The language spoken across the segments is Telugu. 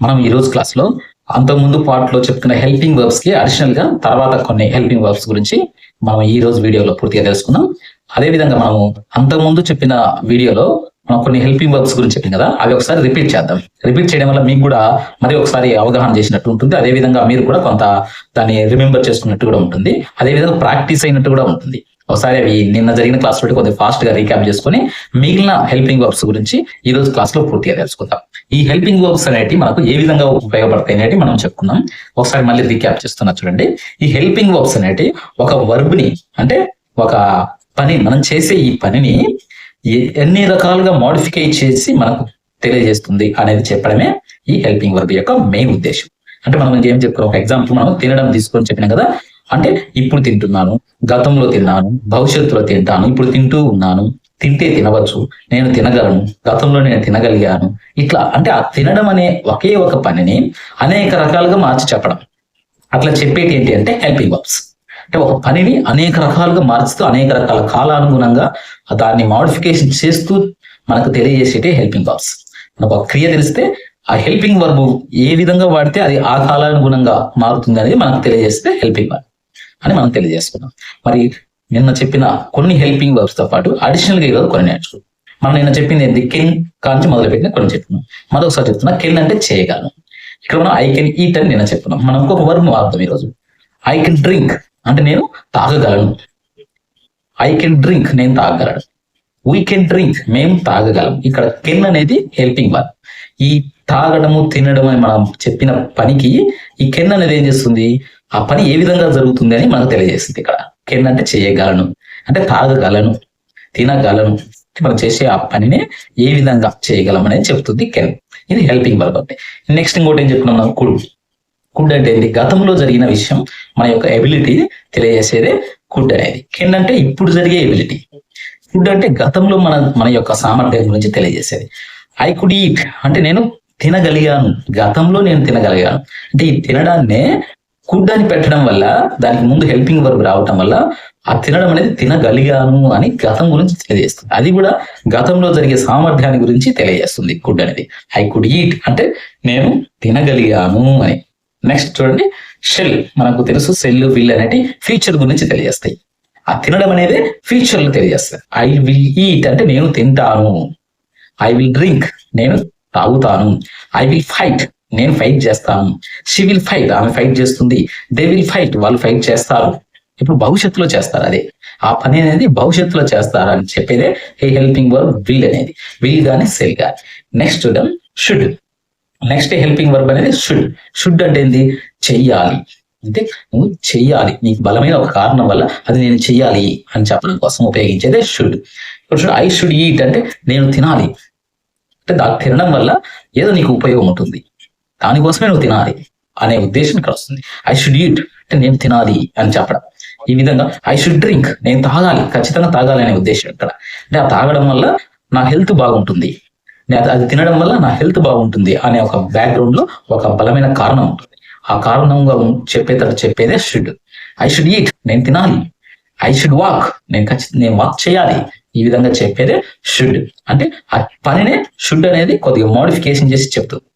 మనం ఈ రోజు క్లాస్లో అంతకుముందు పార్ట్లో చెప్పుకున్న హెల్పింగ్ వర్బ్స్కి అడిషనల్గా తర్వాత కొన్ని హెల్పింగ్ వర్బ్స్ గురించి మనం ఈ రోజు వీడియోలో పూర్తిగా తెలుసుకుందాం. అదే విధంగా మనము అంతకుముందు చెప్పిన వీడియోలో మనం కొన్ని హెల్పింగ్ వర్బ్స్ గురించి చెప్పింది కదా అవి ఒకసారి రిపీట్ చేద్దాం. రిపీట్ చేయడం వల్ల మీకు కూడా మరి ఒకసారి అవగాహన చేసినట్టు ఉంటుంది. అదే విధంగా మీరు కూడా కొంత దాన్ని రిమెంబర్ చేసుకున్నట్టు కూడా ఉంటుంది. అదే విధంగా ప్రాక్టీస్ అయినట్టు కూడా ఉంటుంది. ఒకసారి అవి నిన్న జరిగిన క్లాస్ తోటి కొద్దిగా ఫాస్ట్గా రీక్యాప్ చేసుకుని మిగిలిన హెల్పింగ్ వర్బ్స్ గురించి ఈ రోజు క్లాస్లో పూర్తిగా తెలుసుకుందాం. ఈ హెల్పింగ్ వర్బ్స్ అనేవి మనకు ఏ విధంగా ఉపయోగపడతాయి అనేవి మనం చెప్పుకున్నాం ఒకసారి మళ్ళీ రీక్యాప్ చేస్తున్నా చూడండి. ఈ హెల్పింగ్ వర్బ్స్ అనేవి ఒక వర్బ్ని అంటే ఒక పని మనం చేసే ఈ పనిని ఎన్ని రకాలుగా మోడిఫికై చేసి మనకు తెలియజేస్తుంది అనేది చెప్పడమే ఈ హెల్పింగ్ వర్బ్ యొక్క మెయిన్ ఉద్దేశం. అంటే మనం ఏం చెప్పుకున్నాం ఒక ఎగ్జాంపుల్ మనం తినడం తీసుకొని చెప్పినాం కదా. అంటే ఇప్పుడు తింటున్నాను గతంలో తిన్నాను భవిష్యత్తులో తింటాను ఇప్పుడు తింటూ ఉన్నాను తింటే తినవచ్చు నేను తినగలను గతంలో నేను తినగలిగాను. ఇట్లా అంటే ఆ తినడం అనే ఒకే ఒక పనిని అనేక రకాలుగా మార్చి చెప్పడం. అట్లా చెప్పేటి ఏంటి అంటే హెల్పింగ్ వర్బ్స్ అంటే ఒక పనిని అనేక రకాలుగా మార్చుతూ అనేక రకాల కాలానుగుణంగా దాన్ని మాడిఫికేషన్ చేస్తూ మనకు తెలియజేసేటే హెల్పింగ్ వర్బ్స్ మనకు ఒక క్రియ తెలిస్తే ఆ హెల్పింగ్ వర్బ్ ఏ విధంగా వాడితే అది ఆ కాలానుగుణంగా మారుతుంది అనేది మనకు తెలియజేస్తే హెల్పింగ్ వర్బ్ అని మనం తెలియజేసుకున్నాం. మరి నిన్న చెప్పిన కొన్ని హెల్పింగ్ వర్బ్స్తో పాటు అడిషనల్గా ఈరోజు కొన్ని నేర్చుకో. మనం నిన్న చెప్పింది ఏంటి కెన్ కాంచి మొదలుపెట్టిన కొన్ని చెప్తున్నాం. మరొకసారి చెప్తున్నా కెన్ అంటే చేయగలను. ఇక్కడ మనం ఐ కెన్ ఈట్ అని నిన్న చెప్తున్నాం. మనం ఇంకొక వర్బ్ వాడతాం ఈరోజు. ఐ కెన్ డ్రింక్ అంటే నేను తాగగలను. ఐ కెన్ డ్రింక్ నేను తాగగలను. వీ కెన్ డ్రింక్ మేము తాగగలం. ఇక్కడ కెన్ అనేది హెల్పింగ్ వర్బ్ ఈ తాగడము తినడం అని మనం చెప్పిన పనికి ఈ కెన్ అనేది ఏం చేస్తుంది? ఆ పని ఏ విధంగా జరుగుతుంది అని మనకు తెలియజేస్తుంది ఇక్కడ. కెన్ అంటే చేయగలను. అంటే తాగగలను తినగలను. మనం చేసే ఆ పనిని ఏ విధంగా చేయగలం అనేది చెప్తుంది కెన్ ఇది హెల్పింగ్ వర్బ్ అంటే నెక్స్ట్ ఇంకోటి ఏం చెప్తున్నాం కుడ్. కుడ్ అంటే ఏంటి? గతంలో జరిగిన విషయం మన యొక్క ఎబిలిటీ తెలియజేసేదే కుడ్ అనేది. కెన్ అంటే ఇప్పుడు జరిగే ఎబిలిటీ ఫుడ్ అంటే గతంలో మన మన యొక్క సామర్థ్యం గురించి తెలియజేసేది. ఐ కుడ్ ఈట్ అంటే నేను తినగలిగాను. గతంలో నేను తినగలిగాను. అంటే ఈ తినడాన్నే కుడ్ అని పెట్టడం వల్ల దానికి ముందు హెల్పింగ్ వర్బ్ రావటం వల్ల ఆ తినడం అనేది తినగలిగాను అని గతం గురించి తెలియజేస్తుంది. అది కూడా గతంలో జరిగే సామర్థ్యాన్ని గురించి తెలియజేస్తుంది కుడ్ అనేది. ఐ కుడ్ ఈట్ అంటే నేను తినగలిగాను అని. నెక్స్ట్ చూడండి షెల్ మనకు తెలుసు సెల్ విల్ అనేది ఫ్యూచర్ గురించి తెలియజేస్తాయి. ఆ తినడం అనేది ఫ్యూచర్లో తెలియజేస్తాయి. ఐ విల్ ఈట్ అంటే నేను తింటాను. ఐ విల్ డ్రింక్ నేను తాగుతాను. ఐ విల్ ఫైట్ నేను ఫైట్ చేస్తాను. షీ విల్ ఫైట్ ఆమె ఫైట్ చేస్తుంది. దే విల్ ఫైట్ వాళ్ళు ఫైట్ చేస్తారు. ఇప్పుడు భవిష్యత్తులో చేస్తారు అదే. ఆ పని అనేది భవిష్యత్తులో చేస్తారు అని చెప్పేదే హే హెల్పింగ్ వర్బ్ విల్ అనేది. విల్ గాని సెల్ గాని నెక్స్ట్ చూద్దాం. షుడ్ నెక్స్ట్ హెల్పింగ్ వర్బ్ అనేది షుడ్ షుడ్ అంటే ఏంది? చెయ్యాలి. అంటే నువ్వు చెయ్యాలి. నీకు బలమైన ఒక కారణం వల్ల అది నేను చెయ్యాలి అని చెప్పడం కోసం ఉపయోగించేదే షుడ్ ఇప్పుడు ఐ షుడ్ ఈట్ అంటే నేను తినాలి. అంటే దాన్ని తినడం వల్ల ఏదో నీకు ఉపయోగం ఉంటుంది. దానికోసమే నువ్వు తినాలి అనే ఉద్దేశం ఇక్కడ వస్తుంది. ఐ షుడ్ ఈట్ అంటే నేను తినాలి అని చెప్పడం. ఈ విధంగా ఐ షుడ్ డ్రింక్ నేను తాగాలి ఖచ్చితంగా తాగాలి అనే ఉద్దేశం ఇక్కడ. అంటే ఆ తాగడం వల్ల నా హెల్త్ బాగుంటుంది. నేను అది- తినడం వల్ల నా హెల్త్ బాగుంటుంది అనే ఒక బ్యాక్గ్రౌండ్లో ఒక బలమైన కారణం ఉంటుంది. ఆ కారణంగా ఉం- చెప్పేటట్టు చెప్పేదే షుడ్ ఐ షుడ్ ఈట్ నేను తినాలి. ఐ షుడ్ వాక్ నేను ఖచ్చితంగా నేను వాక్ చేయాలి. ఈ విధంగా చెప్పేదే షుడ్ అంటే ఆ పనినే షుడ్ అనేది కొద్దిగా మోడిఫికేషన్ చేసి చెప్తుంది.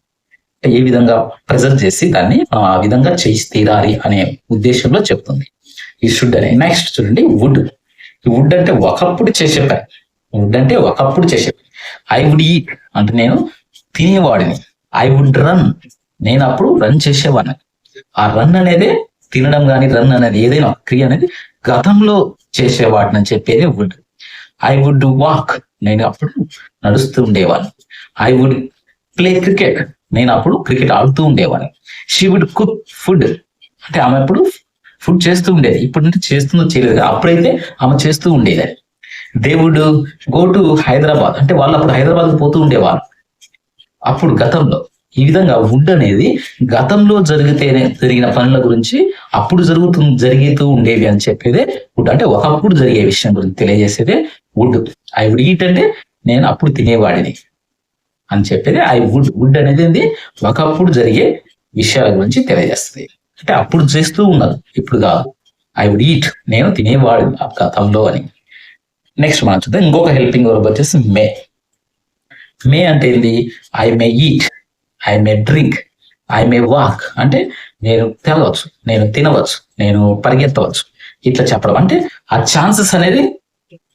ఏ విధంగా ప్రెజెంట్ చేసి దాన్ని ఆ విధంగా చేసి తీరాలి అనే ఉద్దేశంలో చెప్తుంది. ఈ షుడ్ అనే. నెక్స్ట్ చూడండి వుడ్ ఈ వుడ్ అంటే ఒకప్పుడు చేసే పని. వుడ్ అంటే ఒకప్పుడు చేసే పని. ఐ వుడ్ ఈట్ అంటే నేను తినేవాడిని. ఐ వుడ్ రన్ నేను అప్పుడు రన్ చేసేవాడిని. ఆ రన్ అనేది తినడం కానీ రన్ అనేది ఏదైనా క్రియ అనేది గతంలో చేసేవాడిని అని చెప్పేది వుడ్ ఐ వుడ్ వాక్ నేను అప్పుడు నడుస్తూ ఉండేవాడిని. ఐ వుడ్ ప్లే క్రికెట్ నేను అప్పుడు క్రికెట్ ఆడుతూ ఉండేవాడిని. She would cook food. అంటే ఆమె అప్పుడు ఫుడ్ చేస్తూ ఉండేది. ఇప్పుడు అంటే చేస్తుందో చేయలేదు అప్పుడైతే ఆమె చేస్తూ ఉండేది. దేవుడు గో టు హైదరాబాద్. అంటే వాళ్ళు అప్పుడు హైదరాబాద్ పోతూ ఉండేవారు. అప్పుడు గతంలో. ఈ విధంగా వుడ్ అనేది గతంలో జరిగితేనే జరిగిన పనుల గురించి అప్పుడు జరుగుతూ జరుగుతూ ఉండేవి అని చెప్పేదే వుడ్ అంటే ఒకప్పుడు జరిగే విషయం గురించి తెలియజేసేదే వుడ్ ఐ వుడ్ ఈట్ అంటే నేను అప్పుడు తినేవాడిని. అని చెప్పేది ఐ వుడ్ వుడ్ అనేది ఏంది? ఒకప్పుడు జరిగే విషయాల గురించి తెలియజేస్తుంది. అంటే అప్పుడు చేస్తూ ఉన్నారు ఇప్పుడు కాదు. ఐ వుడ్ ఈట్ నేను తినేవాడు ఆ గతంలో అని. నెక్స్ట్ మనం చూద్దాం. ఇంకొక హెల్పింగ్ వర్బ్ వచ్చేసి మే మే అంటే ఏంది? I may eat I may drink I may walk అంటే నేను తినవచ్చు నేను తినవచ్చు. నేను పరిగెత్తవచ్చు. ఇట్లా చెప్పడం. అంటే ఆ ఛాన్సెస్ అనేది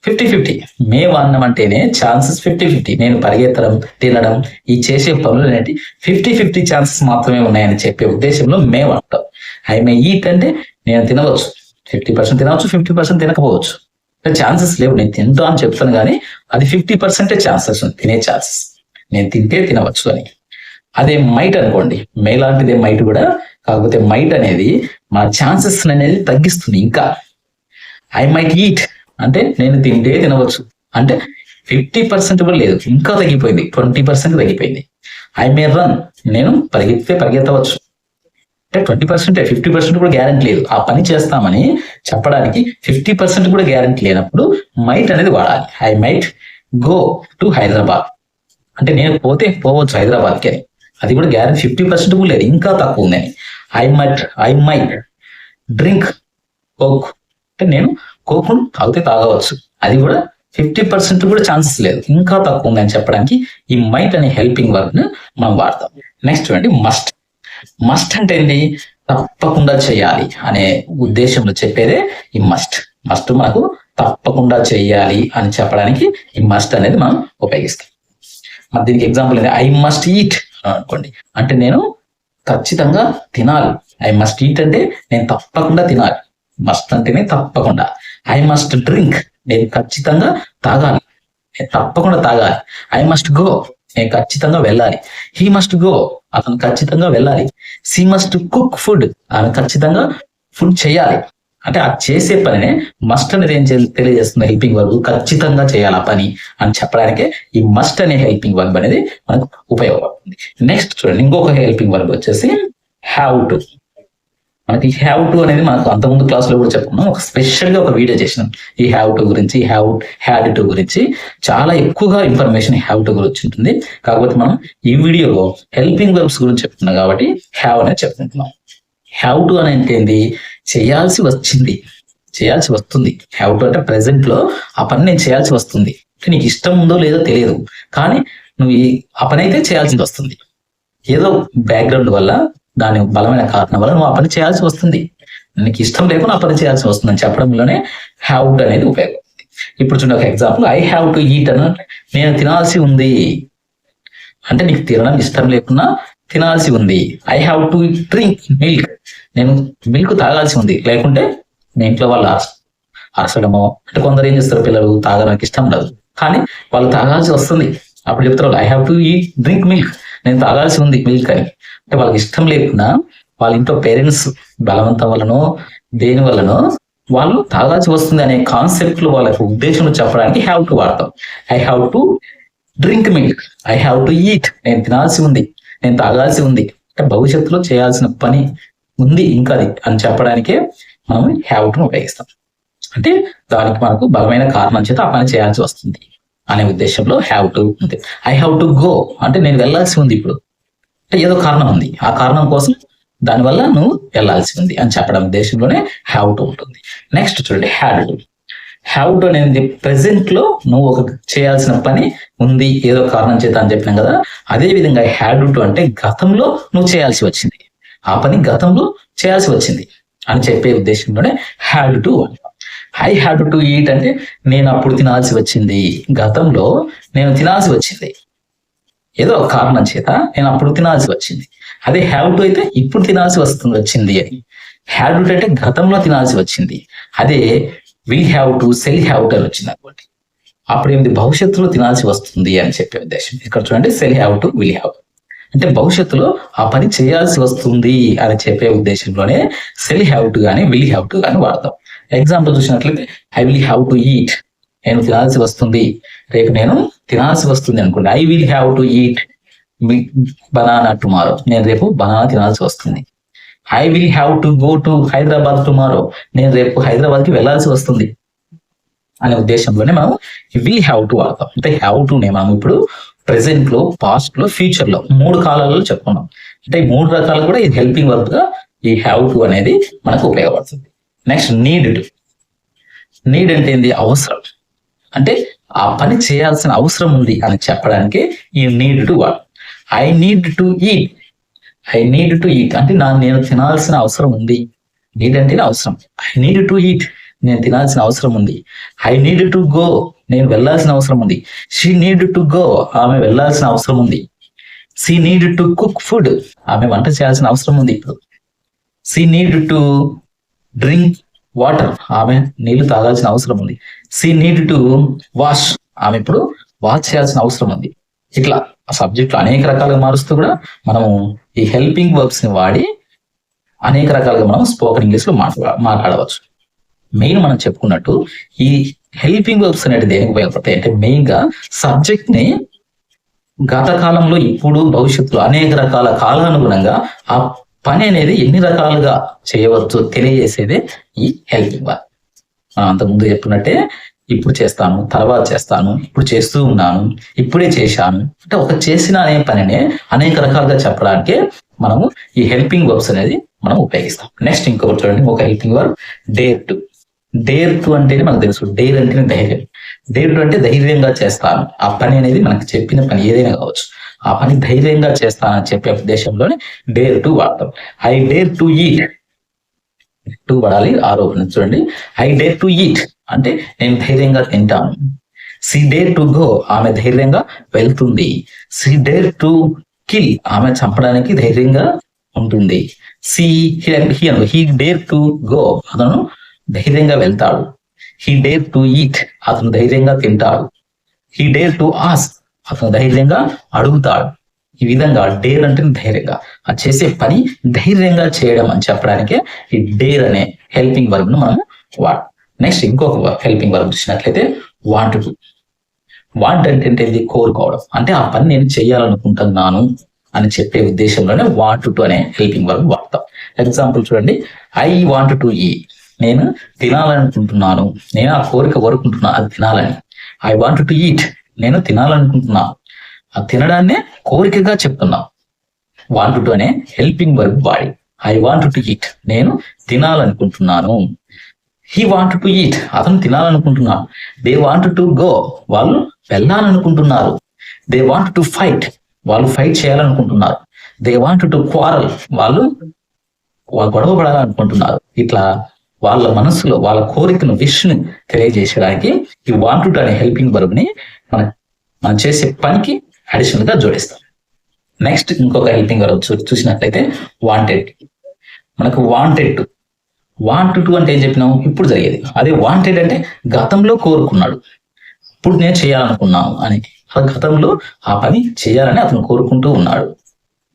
ఫిఫ్టీ ఫిఫ్టీ. మేము అన్నం అంటేనే ఛాన్సెస్ ఫిఫ్టీ ఫిఫ్టీ. నేను పరిగెత్తడం తినడం ఈ చేసే పనులు అనేటి ఫిఫ్టీ ఫిఫ్టీ ఛాన్సెస్ మాత్రమే ఉన్నాయని చెప్పే ఉద్దేశంలో మే అంటాం. ఐ మే ఈట్ అంటే నేను తినవచ్చు. ఫిఫ్టీ పర్సెంట్ తినవచ్చు ఫిఫ్టీ పర్సెంట్ తినకపోవచ్చు. ఛాన్సెస్ లేవు. నేను తింటా అని చెప్తాను కానీ అది ఫిఫ్టీ పర్సెంటే ఛాన్సెస్. ఉంది తినే ఛాన్సెస్. నేను తింటే తినవచ్చు అని. అదే మైట్ అనుకోండి. మే లాంటిదే మైట్ కూడా. కాకపోతే మైట్ అనేది మా ఛాన్సెస్ అనేది తగ్గిస్తుంది ఇంకా. I might eat. అంటే నేను తింటే తినవచ్చు. అంటే ఫిఫ్టీ పర్సెంట్ కూడా లేదు. ఇంకా తగ్గిపోయింది. ట్వంటీ పర్సెంట్ తగ్గిపోయింది. I may run. నేను పరిగెత్తితే పరిగెత్తవచ్చు. అంటే ట్వంటీ పర్సెంట్ ఫిఫ్టీ పర్సెంట్ కూడా గ్యారెంటీ లేదు. ఆ పని చేస్తామని చెప్పడానికి ఫిఫ్టీ పర్సెంట్ కూడా గ్యారెంటీ లేనప్పుడు మైట్ అనేది వాడాలి. I might go to Hyderabad అంటే నేను పోతే పోవచ్చు హైదరాబాద్కి అని. అది కూడా గ్యారెంటీ ఫిఫ్టీ పర్సెంట్ కూడా లేదు. ఇంకా తక్కువ ఉందని. I might I might drink coke అంటే నేను కోపం తాగితే తాగవచ్చు. అది కూడా ఫిఫ్టీ పర్సెంట్ కూడా ఛాన్సెస్ లేదు. ఇంకా తక్కువ ఉందని చెప్పడానికి ఈ మైట్ అనే హెల్పింగ్ వర్క్ను మనం వాడతాం. నెక్స్ట్ చూడండి మస్ట్ మస్ట్ అంటే ఏంటి? తప్పకుండా చేయాలి అనే ఉద్దేశంలో చెప్పేదే ఈ మస్ట్ మస్ట్ మనకు తప్పకుండా చేయాలి అని చెప్పడానికి ఈ మస్ట్ అనేది మనం ఉపయోగిస్తాం. మరి దీనికి ఎగ్జాంపుల్ ఏంటి? ఐ మస్ట్ ఈట్ అనుకోండి. అంటే నేను ఖచ్చితంగా తినాలి. ఐ మస్ట్ ఈట్ అంటే నేను తప్పకుండా తినాలి. మస్ట్ అంటేనే తప్పకుండా. ఐ మస్ట్ డ్రింక్ నేను ఖచ్చితంగా తాగాలి. నేను తప్పకుండా తాగాలి. ఐ మస్ట్ గో నేను ఖచ్చితంగా వెళ్ళాలి. హీ మస్ట్ గో అతను ఖచ్చితంగా వెళ్ళాలి. సీ మస్ట్ కుక్ ఫుడ్ ఆమె ఖచ్చితంగా ఫుడ్ చేయాలి. అంటే ఆ చేసే పనినే మస్ట్ అనేది ఏం తెలియజేస్తుంది హెల్పింగ్ వర్బ్ ఖచ్చితంగా చేయాలి ఆ పని అని చెప్పడానికే ఈ మస్ట్ అనే హెల్పింగ్ వర్బ్ అనేది మనకు ఉపయోగపడుతుంది. నెక్స్ట్ చూడండి ఇంకొక హెల్పింగ్ వర్బ్ వచ్చేసి హ్యావ్ టు మనకి హ్యావ్ టు అనేది మనకు అంతకుముందు క్లాస్లో కూడా చెప్పుకున్నాం. ఒక స్పెషల్గా ఒక వీడియో చేసినాం. ఈ హ్యావ్ టు గురించి హ్యావ్ హ్యాడ్ టు గురించి చాలా ఎక్కువగా ఇన్ఫర్మేషన్ హ్యావ్ టు గురించి ఉంటుంది కాకపోతే మనం ఈ వీడియోలో హెల్పింగ్ వర్బ్స్ గురించి చెప్తున్నాం కాబట్టి హ్యావ్ అనేది చెప్పుకుంటున్నాం. హ్యావ్ టు అనేది ఏంటి చేయాల్సి వచ్చింది. చేయాల్సి వస్తుంది. హ్యావ్ టు అంటే ప్రెసెంట్లో ఆ పని నేను చేయాల్సి వస్తుంది. నీకు ఇష్టం ఉందో లేదో తెలియదు. కానీ నువ్వు ఈ ఆ పని అయితే చేయాల్సి వస్తుంది. ఏదో బ్యాక్గ్రౌండ్ వల్ల దాని బలమైన కారణం వల్ల నువ్వు ఆ పని చేయాల్సి వస్తుంది. నీకు ఇష్టం లేకుండా ఆ పని చేయాల్సి వస్తుంది అని చెప్పడంలోనే హ్యావ్ టు అనేది ఉపయోగం. ఇప్పుడు చూడండి ఒక example I have to eat అని నేను తినాల్సి ఉంది. అంటే నీకు తినడం ఇష్టం లేకున్నా తినాల్సి ఉంది. I have to drink milk నేను మిల్క్ తాగాల్సి ఉంది. లేకుంటే మీ ఇంట్లో వాళ్ళు అరసడమో అంటే కొందరు ఏం చేస్తారు పిల్లలు తాగడానికి ఇష్టం లేదు కానీ వాళ్ళు తాగాల్సి వస్తుంది. అప్పుడు చెప్తారు I have to eat drink milk నేను తాగాల్సి ఉంది మిల్క్ అని. అంటే వాళ్ళకి ఇష్టం లేకున్నా వాళ్ళ ఇంట్లో పేరెంట్స్ బలవంతం వలనో దేని వలనో వాళ్ళు తాగాల్సి వస్తుంది అనే కాన్సెప్ట్లో వాళ్ళకి ఉద్దేశంలో చెప్పడానికి హ్యావ్ టు వాడతాం. I have to drink milk I have to eat నేను తినాల్సి ఉంది. నేను తాగాల్సి ఉంది. అంటే భవిష్యత్తులో చేయాల్సిన పని ఉంది ఇంకా అది అని చెప్పడానికే మనం హ్యావ్ టును ఉపయోగిస్తాం. అంటే దానికి మనకు బలమైన కారణం చేత ఆ పని చేయాల్సి వస్తుంది అనే ఉద్దేశంలో హ్యావ్ టు ఉంది. ఐ హ్యావ్ టు గో అంటే నేను వెళ్ళాల్సి ఉంది ఇప్పుడు. ఏదో కారణం ఉంది. ఆ కారణం కోసం దానివల్ల నువ్వు వెళ్ళాల్సి ఉంది అని చెప్పడం దేశంలోనే హ్యావ్ టు ఉంటుంది. నెక్స్ట్ చూడండి హ్యాడ్. టు హ్యావ్ టు అనేది ప్రెసెంట్లో నువ్వు ఒక చేయాల్సిన పని ఉంది ఏదో కారణం చేత అని చెప్పినాం కదా. అదే విధంగా హ్యాడ్ టు అంటే గతంలో నువ్వు చేయాల్సి వచ్చింది. ఆ పని గతంలో చేయాల్సి వచ్చింది అని చెప్పే ఉద్దేశంలోనే had to I had to eat అంటే నేను అప్పుడు తినాల్సి వచ్చింది. గతంలో నేను తినాల్సి వచ్చింది. ఏదో ఒక కారణం చేత నేను అప్పుడు తినాల్సి వచ్చింది. అదే హ్యావ్ టు అయితే ఇప్పుడు తినాల్సి వస్తుంది వచ్చింది అని. హ్యావ్ టు అంటే గతంలో తినాల్సి వచ్చింది. అదే will have to shall have to అని వచ్చింది అనుకోండి. అప్పుడు ఏంటి భవిష్యత్తులో తినాల్సి వస్తుంది అని చెప్పే ఉద్దేశం. ఇక్కడ చూడండి shall have to will have అంటే భవిష్యత్తులో ఆ పని చేయాల్సి వస్తుంది అని చెప్పే ఉద్దేశంలోనే సెల్ హ్యావ్ టు కానీ విల్ హ్యావ్ టు కానీ వాడతాం. ఎగ్జాంపుల్ చూసినట్లయితే I will have to eat నేను తినాల్సి వస్తుంది. రేపు నేను తినాల్సి వస్తుంది అనుకోండి. I will have to eat banana tomorrow నేను రేపు బనానా తినాల్సి వస్తుంది. I will have to go to Hyderabad tomorrow నేను రేపు హైదరాబాద్కి వెళ్ళాల్సి వస్తుంది. అనే ఉద్దేశంలోనే మనం విల్ హ్యావ్ టు వాడతాం అంటే హ్యావ్ టు నే మనం ఇప్పుడు ప్రెసెంట్లో పాస్ట్లో ఫ్యూచర్లో మూడు కాలాలలో చెప్పుకున్నాం. అంటే ఈ మూడు రకాలు కూడా ఇది హెల్పింగ్ వర్క్గా ఈ హ్యావ్ టు అనేది మనకు ఉపయోగపడుతుంది. నెక్స్ట్ నీడ్ టు నీడ్ అంటే ఏంది? అవసరం. అంటే ఆ పని చేయాల్సిన అవసరం ఉంది అని చెప్పడానికి ఈ need to what I need to eat I need to eat అంటే నా నేను తినాల్సిన అవసరం ఉంది. నీడ్ అంటే అవసరం. ఐ నీడ్ టు ఈట్ నేను తినాల్సిన అవసరం ఉంది. ఐ నీడ్ టు గో నేను వెళ్ళాల్సిన అవసరం ఉంది. షీ నీడ్ టు గో ఆమె వెళ్ళాల్సిన అవసరం ఉంది. She need to cook food ఆమె వంట చేయాల్సిన అవసరం ఉంది ఇప్పుడు. She need to drink water ఆమె నీళ్ళు తాగాల్సిన అవసరం ఉంది. సీ నీడ్ టు వాష్ ఆమె ఇప్పుడు వాష్ చేయాల్సిన అవసరం ఉంది. ఇట్లా ఆ సబ్జెక్ట్ అనేక రకాలుగా మారుస్తూ కూడా మనము ఈ హెల్పింగ్ వర్బ్స్ని వాడి అనేక రకాలుగా మనం స్పోకెన్ ఇంగ్లీష్లో మాట్లా మాట్లాడవచ్చు. మెయిన్ మనం చెప్పుకున్నట్టు ఈ హెల్పింగ్ వర్బ్స్ అనేటివి దేనికి ఉపయోగపడతాయి? అంటే మెయిన్గా సబ్జెక్ట్ని గత కాలంలో ఇప్పుడు భవిష్యత్తులో అనేక రకాల కాలానుగుణంగా ఆ పని అనేది ఎన్ని రకాలుగా చేయవచ్చు తెలియజేసేదే ఈ హెల్పింగ్ వర్క్ మనం అంతకుముందు చెప్పినట్టే ఇప్పుడు చేస్తాను తర్వాత చేస్తాను ఇప్పుడు చేస్తూ ఉన్నాను ఇప్పుడే చేశాను. అంటే ఒక చేసిన అనే పనినే అనేక రకాలుగా చెప్పడానికి మనము ఈ హెల్పింగ్ వర్బ్స్ అనేది మనం ఉపయోగిస్తాం. నెక్స్ట్ ఇంకొకటి చూడండి ఒక helping verb dare to. Dare to అంటేనే మనకు తెలుసు. డేర్ అంటేనే ధైర్యం. డేర్ టు అంటే ధైర్యంగా చేస్తాను. ఆ పని అనేది మనకు చెప్పిన పని ఏదైనా కావచ్చు. ఆ పని ధైర్యంగా చేస్తానని చెప్పే ఉద్దేశంలోనే డేర్ టు వాడతాం. I dare to eat. To పడాలి ఆరోపణ చూడండి. ఐ డేర్ టు ఈట్ అంటే నేను ధైర్యంగా తింటాను. సి డేర్ టు గో ఆమె ధైర్యంగా వెళ్తుంది. సి డేర్ టు కిల్ ఆమె చంపడానికి ధైర్యంగా ఉంటుంది. She he dare to go అతను ధైర్యంగా వెళ్తాడు. హీ డేర్ టు ఈట్ అతను ధైర్యంగా తింటాడు. హీ డేర్ టు ఆస్క్ అతను ధైర్యంగా అడుగుతాడు. ఈ విధంగా డేర్ అంటే ధైర్యంగా. ఆ చేసే పని ధైర్యంగా చేయడం అని చెప్పడానికే ఈ డేర్ అనే హెల్పింగ్ వర్బ్ను మనం వాడు నెక్స్ట్ ఇంకొక హెల్పింగ్ వర్బ్ చూసినట్లయితే వాంట్ టు వాంట్ అంటే ఇది కోరుకోవడం. అంటే ఆ పని నేను చేయాలనుకుంటున్నాను అని చెప్పే ఉద్దేశంలోనే వాంట్ టు అనే హెల్పింగ్ వర్బ్ వాడతాం. ఎగ్జాంపుల్ చూడండి. I want to eat. నేను తినాలనుకుంటున్నాను. నేను ఆ కోరిక కోరుకుంటున్నాను అది తినాలని. I want to eat. నేను తినాలనుకుంటున్నాను ఆ తినడాన్నే కోరికగా చెప్తున్నా. వాంట్ టు అనే హెల్పింగ్ వర్బ్ వాడి. ఐ వాంట్ టు ఈట్ నేను తినాలనుకుంటున్నాను. హీ వాంట్ టు ఈట్ అతను తినాలనుకుంటున్నాడు దే వాంట్ టు గో వాళ్ళు వెళ్ళాలనుకుంటున్నారు. దే వాంట్ టు ఫైట్ వాళ్ళు ఫైట్ చేయాలనుకుంటున్నారు. దే వాంట్ టు క్వారల్ వాళ్ళు గొడవ పడాలనుకుంటున్నారు. ఇట్లా వాళ్ళ మనసులో వాళ్ళ కోరికను విష్ని తెలియజేయడానికి ఈ వాంట్ అనే హెల్పింగ్ వర్బ్ని మన మనం చేసే పనికి అడిషనల్గా జోడిస్తాం. నెక్స్ట్ ఇంకొక హెల్పింగ్ వర్బ్ చూసినట్లయితే వాంటెడ్ మనకు వాంటెడ్ టు వాంట్ టు అంటే ఏం చెప్పినాం ఇప్పుడు జరిగేది. అదే వాంటెడ్ అంటే గతంలో కోరుకున్నాడు. ఇప్పుడు నేను చేయాలనుకున్నాను అని. ఆ గతంలో ఆ పని చేయాలని అతను కోరుకుంటూ ఉన్నాడు.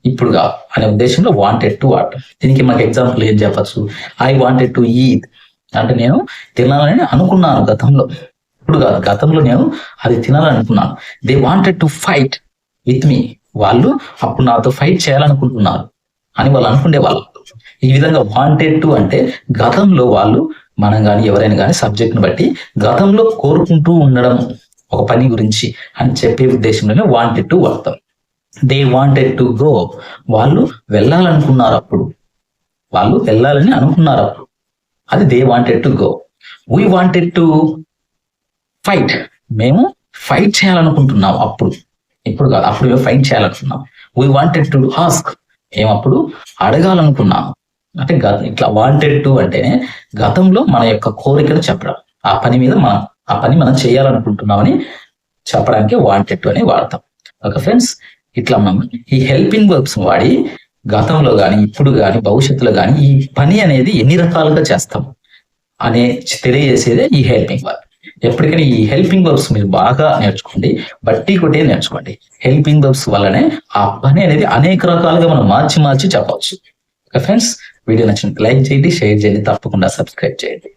ఇప్పుడుగా అనే ఉద్దేశంలో వాంటెడ్ టు వాట్ దీనికి మాకు ఎగ్జాంపుల్ ఏం చెప్పచ్చు? ఐ వాంటెడ్ టు ఈద్ అంటే నేను తినాలని అనుకున్నాను గతంలో. ఇప్పుడు కాదు. గతంలో నేను అది తినాలనుకున్నాను. They wanted to fight with me వాళ్ళు అప్పుడు నాతో ఫైట్ చేయాలనుకుంటున్నారు అని వాళ్ళు అనుకునే వాళ్ళు ఈ విధంగా వాంటెడ్ టు అంటే గతంలో వాళ్ళు మనం కానీ ఎవరైనా కానీ సబ్జెక్ట్ని బట్టి గతంలో కోరుకుంటూ ఉండడం ఒక పని గురించి అని చెప్పే ఉద్దేశంలోనే వాంటెడ్ టు వాడతాం దే వాంటెడ్ టు గో వాళ్ళు వెళ్ళాలనుకున్నారు అప్పుడు. వాళ్ళు వెళ్ళాలని అనుకున్నారు అప్పుడు. అది they wanted to go we wanted to fight మేము ఫైట్ చేయాలనుకుంటున్నాం అప్పుడు. ఇప్పుడు కాదు అప్పుడు మేము ఫైట్ చేయాలనుకున్నాం వీ వాంటెడ్ టు ఆస్క్ మేము అప్పుడు అంటే గత ఇట్లా వాంటెడ్ టు అంటేనే గతంలో మన యొక్క కోరికను చెప్పడం. ఆ పని మీద మనం ఆ పని మనం చేయాలనుకుంటున్నామని చెప్పడానికి వాంటెడ్ టు అని వాడతాం. ఓకే ఫ్రెండ్స్ ఇట్లా మనం ఈ హెల్పింగ్ వర్బ్స్ వాడి గతంలో కానీ ఇప్పుడు కానీ భవిష్యత్తులో కానీ ఈ పని అనేది ఎన్ని రకాలుగా చేస్తాం అనే తెలియజేసేదే ఈ హెల్పింగ్ వర్బ్ ఎప్పటికైనా ఈ హెల్పింగ్ వర్బ్స్ మీరు బాగా నేర్చుకోండి బట్టి కొట్టే నేర్చుకోండి. హెల్పింగ్ వర్బ్స్ వల్లనే ఆ పని అనేది అనేక రకాలుగా మనం మార్చి మార్చి చెప్పవచ్చు. ఓకే ఫ్రెండ్స్ వీడియో నచ్చినట్టు లైక్ చేయండి షేర్ చేయండి తప్పకుండా సబ్స్క్రైబ్ చేయండి.